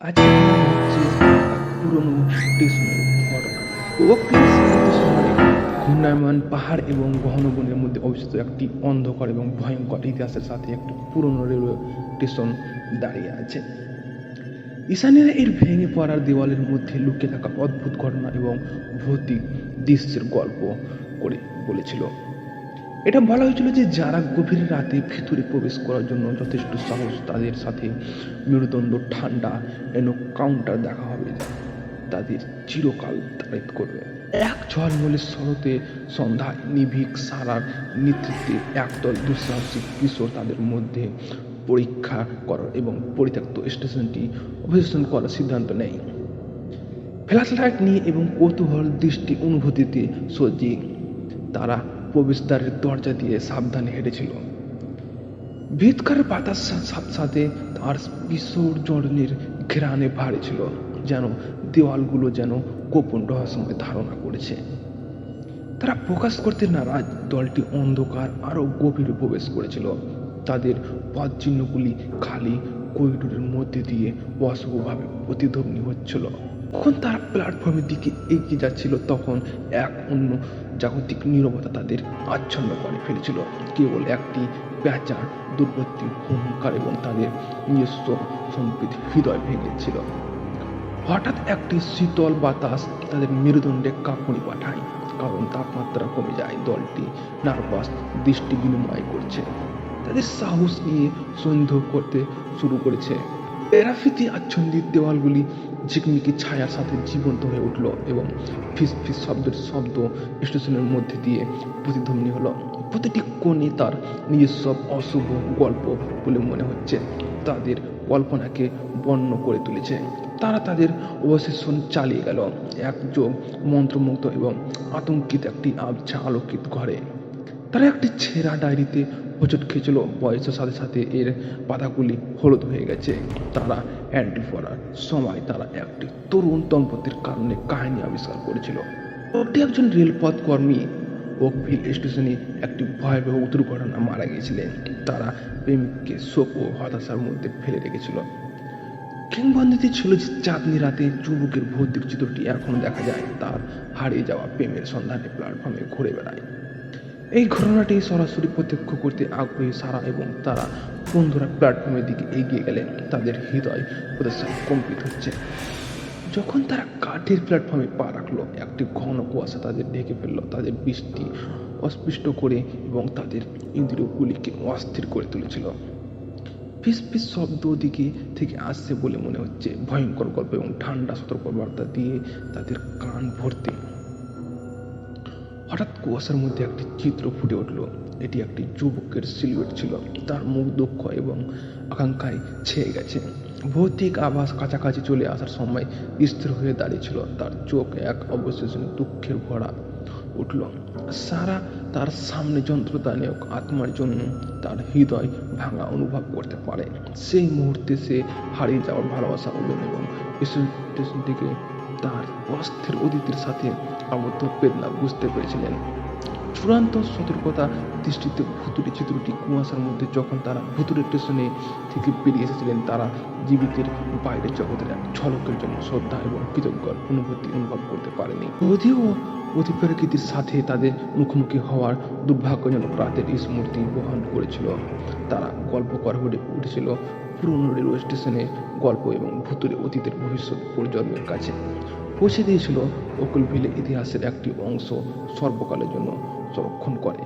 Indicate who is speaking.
Speaker 1: আজকে হচ্ছে পুরনো স্টেশনের ঘূর্ণায়মান পাহাড় এবং গহন বনের মধ্যে অবস্থিত একটি অন্ধকার এবং ভয়ঙ্কর ইতিহাসের সাথে একটি পুরনো রেলওয়ে স্টেশন দাঁড়িয়ে আছে। ঈশানীরা এর ভেঙে পড়ার দেওয়ালের মধ্যে লুকিয়ে থাকা অদ্ভুত ঘটনা এবং ভৌতিক দৃশ্যের গল্প করে বলেছিল। এটা বলা হয়েছিল যে যারা গভীর রাতে ভিতরে প্রবেশ করার জন্য যথেষ্ট সাহস তাদের সাথে মেরুদণ্ড ঠান্ডা এন কাউন্টার দেখা হবে, তাদের চিরকাল তাড়িত করবে। এক ঝলমলে শরতে সন্ধ্যায় নিভিক সারার নেতৃত্বে একদল দুঃসাহসিক কিশোর তাদের মধ্যে পরীক্ষা করার এবং পরিত্যক্ত স্টেশনটি অভিযান করার সিদ্ধান্ত নেয়। ফ্ল্যাশ লাইট নিয়ে এবং কৌতূহল দৃষ্টি অনুভূতিতে সজ্জিত তারা প্রবেশদ্বারের দরজা দিয়ে সাবধানে হেঁটেছিল। ভিতকার বাতাস সাথে সাথে তার বিসর্জনের ঘেরানে ভারী ছিল, যেন দেওয়ালগুলো যেন গোপন রহস্যময় ধারণা করেছে। তারা প্রকাশ করতে নারাজ, দলটি অন্ধকার আরও গভীরে প্রবেশ করেছিল। তাদের পথ চিহ্নগুলি খালি করিডোরের মধ্যে দিয়ে অশুভভাবে প্রতিধ্বনি হচ্ছিল। যখন তারা প্ল্যাটফর্মের দিকে এগিয়ে যাচ্ছিল, তখন এক অন্য জাগতিক নীরবতা তাদের আচ্ছন্ন করে ফেলেছিল। কেবল একটি প্যাঁচার দুর্গতি হুঙ্কার এবং তাদের নিজস্ব সম্প্রীত হৃদয় ভেঙেছিল। হঠাৎ একটি শীতল বাতাস তাদের মেরুদণ্ডে কাঁপুনি পাঠায়, কারণ তাপমাত্রা কমে যায়। দলটি নার্ভাস, দৃষ্টি বিনিময় করছে। তাদের সাহস নিয়ে সন্দেহ করতে শুরু করেছে। প্যারাফিতে আচ্ছন্দিত দেওয়ালগুলি ঝিকমিকি ছায়ার সাথে জীবন্ত হয়ে উঠল এবং ফিস ফিস শব্দের শব্দ স্টেশনের মধ্যে দিয়ে প্রতিধ্বনি হলো। প্রতিটি কোণে তার নিজস্ব অশুভ গল্প বলে মনে হচ্ছে। তাদের কল্পনাকে বর্ণ করে তুলেছে। তারা তাদের অবশেষণ চালিয়ে গেল একযোগ মন্ত্রমুগ্ধ এবং আতঙ্কিত একটি আবছা আলোকিত ঘরে। তারা একটি ছেঁড়া ডায়েরিতে হোঁচট খেয়েছিল। বয়সের সাথে সাথে এর পাতাগুলি হলুদ হয়ে গেছে। তারা এন্ট্রি পড়ার সময় তারা একটি তরুণ দম্পতির কারণে কাহিনী আবিষ্কার করেছিল। ওটি একজন রেলপথ কর্মী ওকভিল স্টেশনে একটি ভয়াবহ দুর্ঘটনা মারা গিয়েছিলেন। তারা প্রেমিককে শোক ও হতাশার মধ্যে ফেলে রেখেছিল। কিংবদন্তি ছিল যে চাঁদনি রাতে যুবকের ভৌতিক চিত্রটি এখনও দেখা যায়। তার হারিয়ে যাওয়া প্রেমের সন্ধানে প্ল্যাটফর্মে ঘুরে বেড়ায়। এই ঘটনাটি সরাসরি প্রত্যক্ষ করতে আগ্রহী সারা এবং তারা বন্ধুরা প্ল্যাটফর্মের দিকে এগিয়ে গেলেন তাদের হৃদয় প্রদর্শন কম্পিত হচ্ছে। যখন তারা কাঠের প্ল্যাটফর্মে পা রাখল, একটি ঘন কুয়াশা তাদের ঢেকে ফেলল। তাদের বৃষ্টি অস্পৃষ্ট করে এবং তাদের ইন্দ্রিয়গুলিকে অস্থির করে তুলেছিল। ফিস ফিস শব্দ দিকে থেকে আসছে বলে মনে হচ্ছে। ভয়ঙ্কর গল্প এবং ঠান্ডা সতর্কবার্তা দিয়ে তাদের কান ভর্তি কুয়াশার মধ্যে একটি চিত্র ফুটে উঠল। এটি একটি যুবকের সিলুয়েট ছিল। তার মুখ দুঃখ এবং আকাঙ্ক্ষায় ছেয়ে গেছে। ভৌতিক আভাস কাছাকাছি চলে আসার সময় স্থির হয়ে দাঁড়িয়েছিল তার চোখ এক অবশেষে দুঃখের ভরা উঠল। সারা তার সামনে যন্ত্রদায়ক আত্মার জন্য তার হৃদয় ভাঙা অনুভব করতে পারে। সেই মুহূর্তে সে হারিয়ে যাওয়ার ভালোবাসা অর্জন এবং স্টেশন থেকে তার অস্থির অতীতের সাথে আবদ্ধ বেদনা বুঝতে পেরেছিলেন। চূড়ান্ত সতর্কতা দৃষ্টিতে ভুতুরে চিত্রটি কুয়াশার মধ্যে যখন তারা ভুতুরে স্টেশনে থেকে বেরিয়ে এসেছিলেন, তারা জীবিতের বাইরের জগতের এক ঝলকের জন্য শ্রদ্ধা এবং কৃতজ্ঞর অনুভূতি অনুভব করতে পারেনি। যদিও অতিপ্রেক্ষিতের সাথে তাদের মুখোমুখি হওয়ার দুর্ভাগ্যজনক রাতের স্মৃতি বহন করেছিল, তারা গল্প করা উঠেছিল। পুরনো রেলওয়ে স্টেশনে গল্প এবং ভূতুরে অতীতের ভবিষ্যৎ প্রজন্মের কাছে পৌঁছে দিয়েছিল অকুলভিলে ইতিহাসের একটি অংশ সর্বকালের জন্য সংরক্ষণ করে।